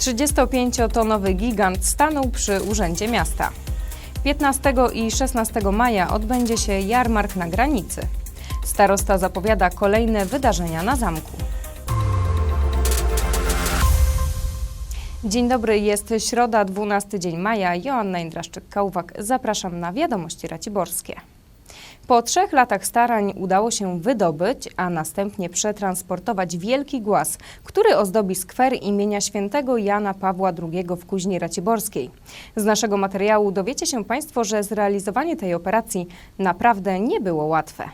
35-tonowy gigant stanął przy Urzędzie Miasta. 15 i 16 maja odbędzie się jarmark na granicy. Starosta zapowiada kolejne wydarzenia na zamku. Dzień dobry, jest środa, 12 dzień maja. Joanna Indraszczyk-Kałwak. Zapraszam na wiadomości raciborskie. Po trzech latach starań udało się wydobyć, a następnie przetransportować wielki głaz, który ozdobi skwer imienia świętego Jana Pawła II w Kuźni Raciborskiej. Z naszego materiału dowiecie się Państwo, że zrealizowanie tej operacji naprawdę nie było łatwe.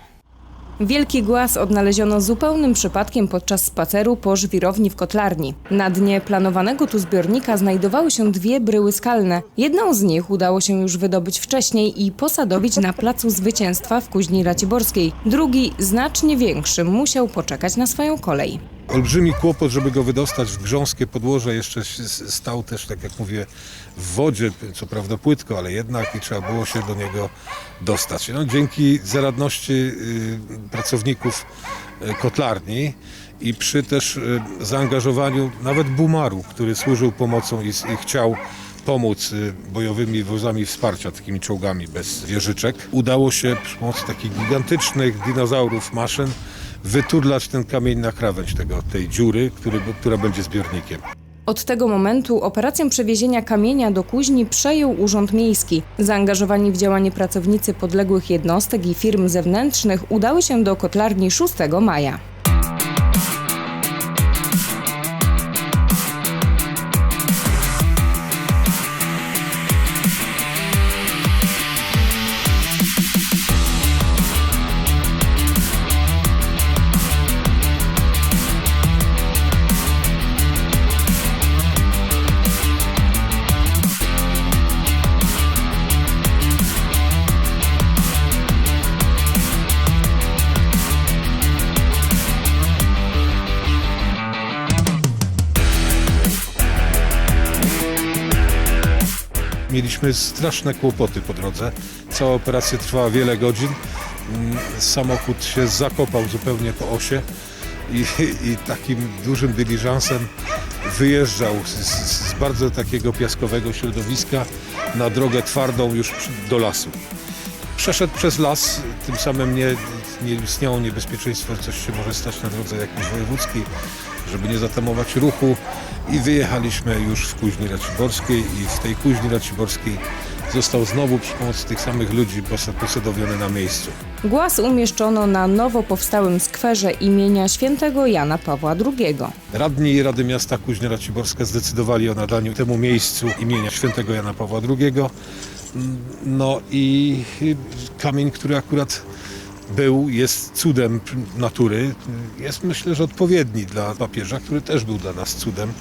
Wielki głaz odnaleziono zupełnym przypadkiem podczas spaceru po żwirowni w kotlarni. Na dnie planowanego tu zbiornika znajdowały się dwie bryły skalne. Jedną z nich udało się już wydobyć wcześniej i posadowić na placu zwycięstwa w Kuźni Raciborskiej. Drugi, znacznie większy, musiał poczekać na swoją kolej. Olbrzymi kłopot, żeby go wydostać w grząskie podłoże. Jeszcze stał też, tak jak mówię, w wodzie, co prawda płytko, ale jednak i trzeba było się do niego dostać. No, dzięki zaradności y, pracowników y, kotlarni i przy też y, zaangażowaniu nawet Bumaru, który służył pomocą i, i chciał pomóc bojowymi wozami wsparcia, takimi czołgami bez wieżyczek. Udało się przy pomocy takich gigantycznych dinozaurów maszyn wyturlać ten kamień na krawędź tego, tej dziury, który, która będzie zbiornikiem. Od tego momentu operację przewiezienia kamienia do kuźni przejął Urząd Miejski. Zaangażowani w działanie pracownicy podległych jednostek i firm zewnętrznych udały się do kotlarni 6 maja. Mieliśmy straszne kłopoty po drodze. Cała operacja trwała wiele godzin. Mm, Samochód się zakopał zupełnie po osie i, i takim dużym dyliżansem wyjeżdżał z, z, bardzo takiego piaskowego środowiska na drogę twardą już do lasu. Przeszedł przez las, tym samym nie, nie istniało niebezpieczeństwo, że coś się może stać na drodze jakiejś wojewódzkiej, żeby nie zatamować ruchu i wyjechaliśmy już w Kuźni Raciborskiej i w tej Kuźni Raciborskiej został znowu przy pomocy tych samych ludzi posa- posadowiony na miejscu. Głaz umieszczono na nowo powstałym skwerze imienia świętego Jana Pawła II. Radni Rady Miasta Kuźnia Raciborska zdecydowali o nadaniu temu miejscu imienia świętego Jana Pawła II. No i kamień, który akurat był, jest cudem natury, jest myślę, że odpowiedni dla papieża, który też był dla nas cudem.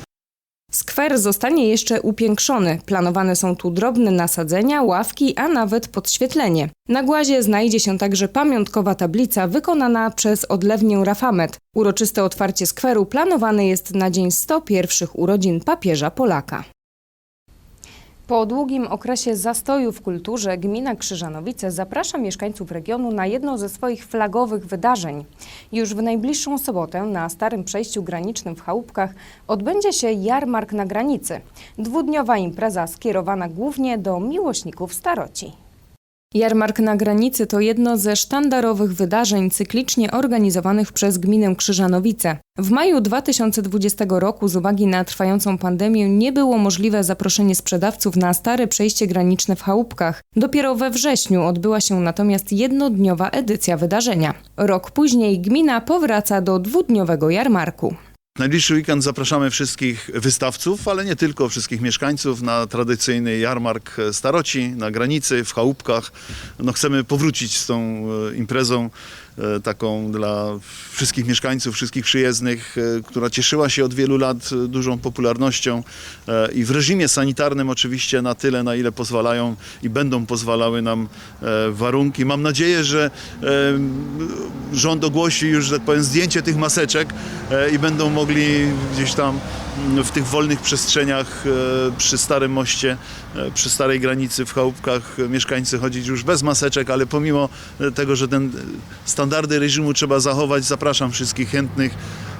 Skwer zostanie jeszcze upiększony. Planowane są tu drobne nasadzenia, ławki, a nawet podświetlenie. Na głazie znajdzie się także pamiątkowa tablica wykonana przez odlewnię Rafamet. Uroczyste otwarcie skweru planowane jest na dzień 101 urodzin papieża Polaka. Po długim okresie zastoju w kulturze gmina Krzyżanowice zaprasza mieszkańców regionu na jedno ze swoich flagowych wydarzeń. Już w najbliższą sobotę na starym przejściu granicznym w Chałupkach odbędzie się jarmark na granicy. Dwudniowa impreza skierowana głównie do miłośników staroci. Jarmark na granicy to jedno ze sztandarowych wydarzeń cyklicznie organizowanych przez gminę Krzyżanowice. W maju 2020 roku z uwagi na trwającą pandemię nie było możliwe zaproszenie sprzedawców na stare przejście graniczne w Chałupkach. Dopiero we wrześniu odbyła się natomiast jednodniowa edycja wydarzenia. Rok później gmina powraca do dwudniowego jarmarku. Najbliższy weekend zapraszamy wszystkich wystawców, ale nie tylko, wszystkich mieszkańców na tradycyjny jarmark Staroci na granicy, w chałupkach. No, chcemy powrócić z tą e, imprezą taką dla wszystkich mieszkańców, wszystkich przyjezdnych, e, która cieszyła się od wielu lat e, dużą popularnością e, i w reżimie sanitarnym oczywiście na tyle, na ile pozwalają i będą pozwalały nam e, warunki. Mam nadzieję, że e, rząd ogłosi już, że tak powiem, zdjęcie tych maseczek e, i będą mogli gdzieś tam mm, w tych wolnych przestrzeniach e, przy Starym Moście, e, przy Starej Granicy w chałupkach e, mieszkańcy chodzić już bez maseczek, ale pomimo e, tego, że ten e, standardy reżimu trzeba zachować, zapraszam wszystkich chętnych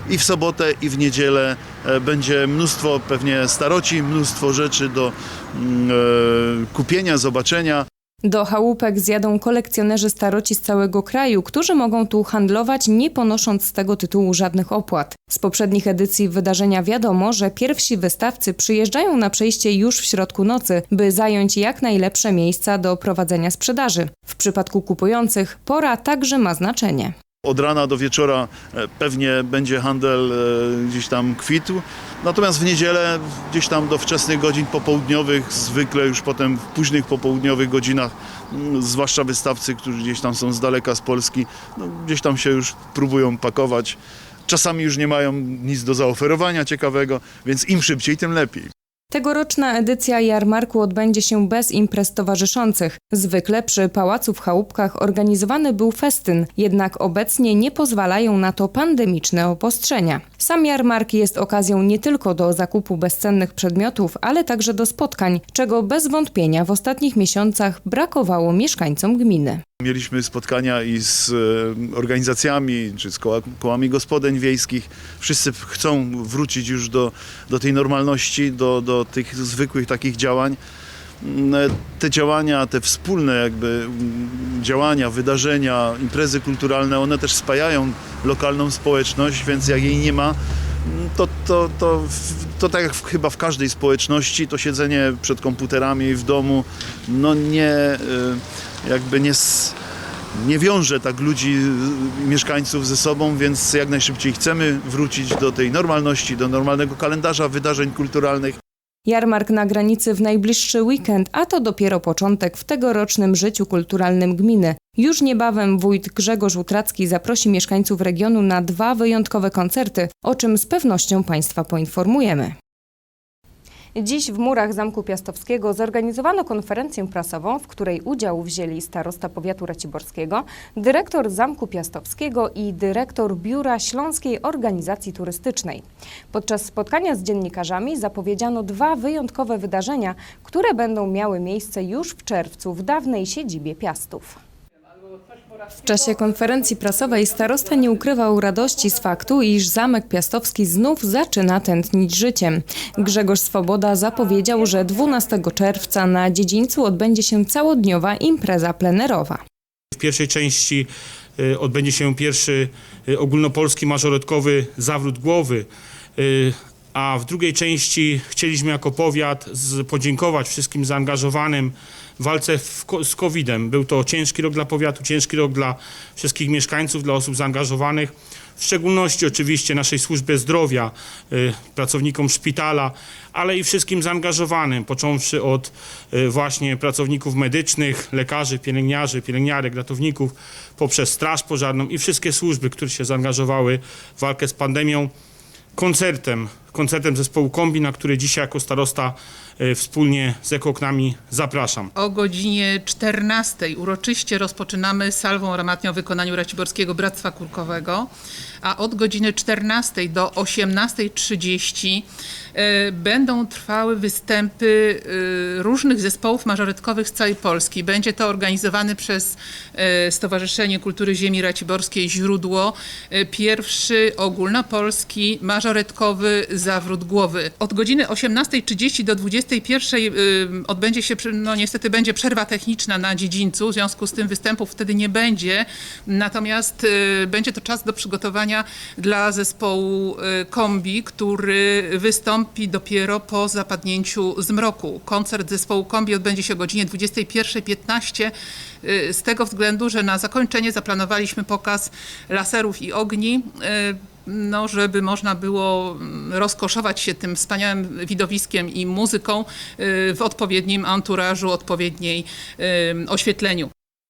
i w sobotę, i w niedzielę e, będzie mnóstwo pewnie staroci, mnóstwo rzeczy do mm, e, kupienia, zobaczenia. Do chałupek zjadą kolekcjonerzy staroci z całego kraju, którzy mogą tu handlować, nie ponosząc z tego tytułu żadnych opłat. Z poprzednich edycji wydarzenia wiadomo, że pierwsi wystawcy przyjeżdżają na przejście już w środku nocy, by zająć jak najlepsze miejsca do prowadzenia sprzedaży. W przypadku kupujących pora także ma znaczenie. Od rana do wieczora e, pewnie będzie handel e, gdzieś tam kwitł. Natomiast w niedzielę gdzieś tam do wczesnych godzin popołudniowych, zwykle już potem w późnych popołudniowych godzinach, mm, zwłaszcza wystawcy, którzy gdzieś tam są z daleka z Polski, no, gdzieś tam się już próbują pakować. Czasami już nie mają nic do zaoferowania ciekawego, więc im szybciej, tym lepiej. Tegoroczna edycja jarmarku odbędzie się bez imprez towarzyszących. Zwykle przy pałacu w Chałupkach organizowany był festyn, jednak obecnie nie pozwalają na to pandemiczne obostrzenia. Sam jarmark jest okazją nie tylko do zakupu bezcennych przedmiotów, ale także do spotkań, czego bez wątpienia w ostatnich miesiącach brakowało mieszkańcom gminy. Mieliśmy spotkania i z organizacjami, czy z koła, kołami gospodyń wiejskich. Wszyscy chcą wrócić już do, do tej normalności, do, do tych zwykłych takich działań. Mm, e, Te działania, te wspólne jakby mm, działania, wydarzenia, imprezy kulturalne, one też spajają lokalną społeczność, więc jak jej nie ma, mm, to, to, to, to tak jak w, chyba w każdej społeczności, to siedzenie przed komputerami w domu, no nie, e, jakby nie, nie wiąże tak ludzi, y, mieszkańców ze sobą, więc jak najszybciej chcemy wrócić do tej normalności, do normalnego kalendarza wydarzeń kulturalnych. Jarmark na granicy w najbliższy weekend, a to dopiero początek w tegorocznym życiu kulturalnym gminy. Już niebawem wójt Grzegorz Utracki zaprosi mieszkańców regionu na dwa wyjątkowe koncerty, o czym z pewnością Państwa poinformujemy. Dziś w murach Zamku Piastowskiego zorganizowano konferencję prasową, w której udział wzięli starosta powiatu raciborskiego, dyrektor Zamku Piastowskiego i dyrektor Biura Śląskiej Organizacji Turystycznej. Podczas spotkania z dziennikarzami zapowiedziano dwa wyjątkowe wydarzenia, które będą miały miejsce już w czerwcu w dawnej siedzibie Piastów. W czasie konferencji prasowej starosta nie ukrywał radości z faktu, iż Zamek Piastowski znów zaczyna tętnić życiem. Grzegorz Swoboda zapowiedział, że 12 czerwca na dziedzińcu odbędzie się całodniowa impreza plenerowa. W pierwszej części y, odbędzie się pierwszy y, ogólnopolski mażoretkowy zawrót głowy, y, a w drugiej części chcieliśmy jako powiat podziękować wszystkim zaangażowanym walce w, z COVID-em. Był to ciężki rok dla powiatu, ciężki rok dla wszystkich mieszkańców, dla osób zaangażowanych. W szczególności oczywiście naszej służbie zdrowia, y, pracownikom szpitala, ale i wszystkim zaangażowanym, począwszy od y, właśnie pracowników medycznych, lekarzy, pielęgniarzy, pielęgniarek, ratowników, poprzez Straż Pożarną i wszystkie służby, które się zaangażowały w walkę z pandemią koncertem, koncertem zespołu Kombi, na który dzisiaj jako starosta y, wspólnie z Ekoknami zapraszam. O godzinie 14 uroczyście rozpoczynamy salwą aromatnią w wykonaniu Raciborskiego Bractwa Kurkowego, a od godziny 14 do 18.30 e, będą trwały występy e, różnych zespołów mażoretkowych z całej Polski. Będzie to organizowany przez e, Stowarzyszenie Kultury Ziemi Raciborskiej Źródło e, pierwszy ogólnopolski mażoretkowy zawrót głowy. Od godziny 18.30 do 21.00 y, odbędzie się, no niestety będzie przerwa techniczna na dziedzińcu, w związku z tym występów wtedy nie będzie, natomiast y, będzie to czas do przygotowania dla zespołu y, Kombi, który wystąpi dopiero po zapadnięciu zmroku. Koncert zespołu Kombi odbędzie się o godzinie 21.15 y, z tego względu, że na zakończenie zaplanowaliśmy pokaz laserów i ogni, no, żeby można było mm, rozkoszować się tym wspaniałym widowiskiem i muzyką y, w odpowiednim anturażu, odpowiedniej y, oświetleniu.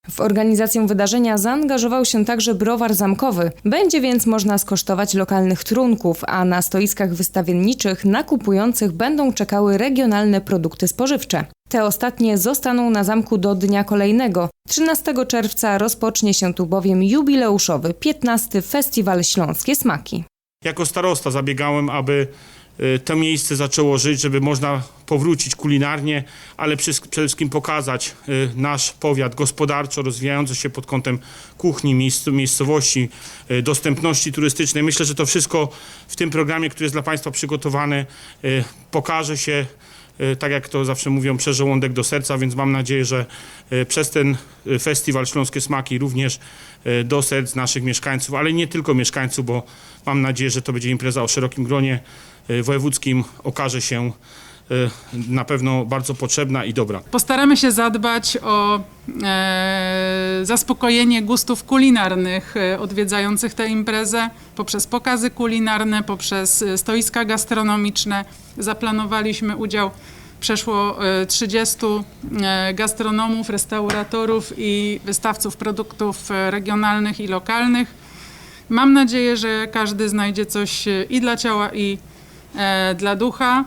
W organizację wydarzenia zaangażował się także browar zamkowy. Będzie więc można skosztować lokalnych trunków, a na stoiskach wystawienniczych na kupujących będą czekały regionalne produkty spożywcze. Te ostatnie zostaną na zamku do dnia kolejnego. 13 czerwca rozpocznie się tu bowiem jubileuszowy 15 Festiwal Śląskie Smaki. Jako starosta zabiegałem, aby y, to miejsce zaczęło żyć, żeby można powrócić kulinarnie, ale przede wszystkim pokazać y, nasz powiat gospodarczo rozwijający się pod kątem kuchni, miejsc- miejscowości, y, dostępności turystycznej. Myślę, że to wszystko w tym programie, który jest dla Państwa przygotowany, pokaże się tak jak to zawsze mówią, przez żołądek do serca, więc mam nadzieję, że y, przez ten y, festiwal Śląskie Smaki również do serc naszych mieszkańców, ale nie tylko mieszkańców, bo mam nadzieję, że to będzie impreza o szerokim gronie wojewódzkim, okaże się na pewno bardzo potrzebna i dobra. Postaramy się zadbać o e, zaspokojenie gustów kulinarnych e, odwiedzających tę imprezę poprzez pokazy kulinarne, poprzez e, stoiska gastronomiczne. Zaplanowaliśmy udział przeszło e, 30 e, gastronomów, restauratorów i wystawców produktów regionalnych i lokalnych. Mam nadzieję, że każdy znajdzie coś i dla ciała, i dla ducha.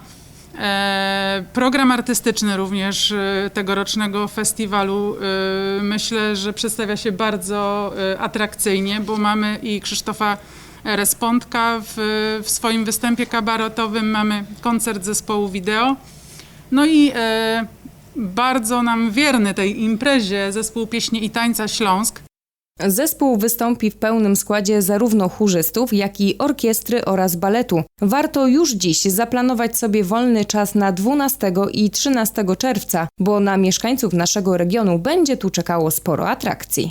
E, program artystyczny również e, tegorocznego festiwalu e, myślę, że przedstawia się bardzo atrakcyjnie, bo mamy i Krzysztofa Respondka w, w swoim występie kabaretowym, mamy koncert zespołu wideo. No i bardzo nam wierny tej imprezie zespół pieśni i tańca Śląsk, Zespół wystąpi w pełnym składzie zarówno chórzystów, jak i orkiestry oraz baletu. Warto już dziś zaplanować sobie wolny czas na 12 i 13 czerwca, bo na mieszkańców naszego regionu będzie tu czekało sporo atrakcji.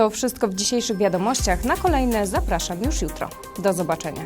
To wszystko w dzisiejszych wiadomościach. Na kolejne zapraszam już jutro. Do zobaczenia.